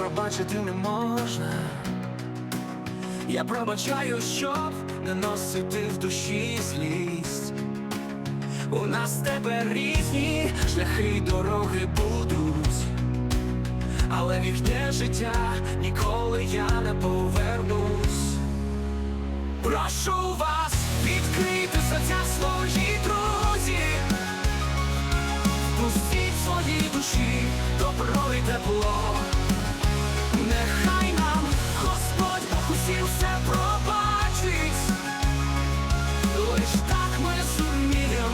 пробачити не можна. Я пробачаю, щоб не носити в душі злість. У нас тепер різні шляхи й дороги будуть, але в життя ніколи я не повернусь. Прошу вас відкрити серця свої пробачить, лиш так ми зумієм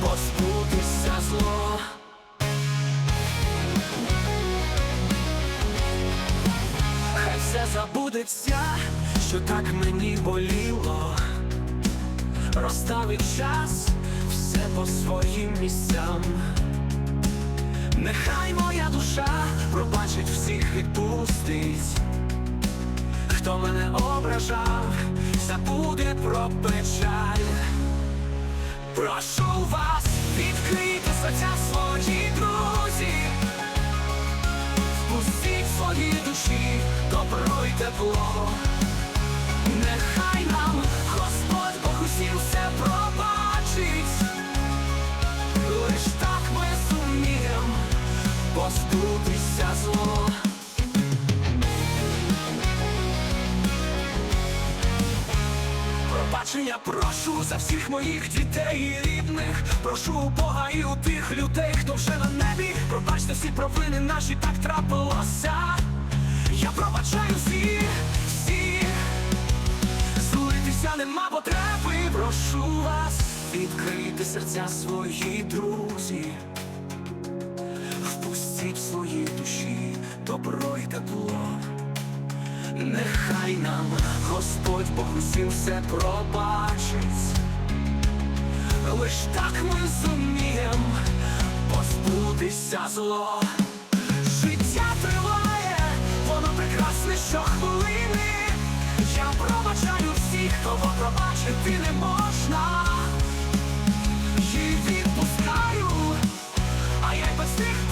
позбутися зло. Хай все забудеться, що так мені боліло. Розставить час все по своїм місцям. Нехай моя душа пробачить всіх відпустить. Хто мене ображав, забуде про печаль. Прошу вас відкрити серця свої друзі, впустіть свої душі добро й тепло. Нехай нам Господь Бог усім все пробачить. Лиш так ми зумієм позбутися зло. Пробачення прошу за всіх моїх дітей і рідних. Прошу у Бога і у тих людей, хто вже на небі. Пробачте всі провини наші так трапилося. Я пробачаю всіх, всіх. Злитися нема потреби, прошу вас відкрити серця свої друзі, впустіть в свої душі добро й тепло. Нехай нам Господь Бог усім все пробачить, лиш так ми зумієм позбутися зло. Життя триває, воно прекрасне щохвилини. Я пробачаю всіх, кого пробачити не можна. І відпускаю, а я й без них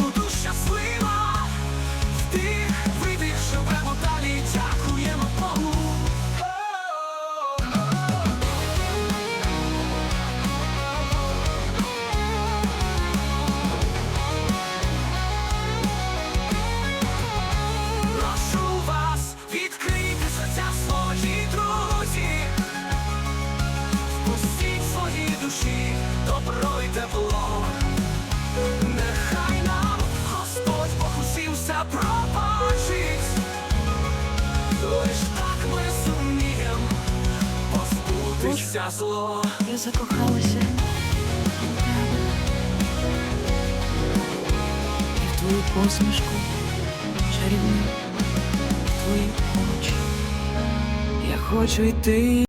зло. Я закохалася в тебе і в твою посмішку чарівну, в твої очі. Я хочу йти.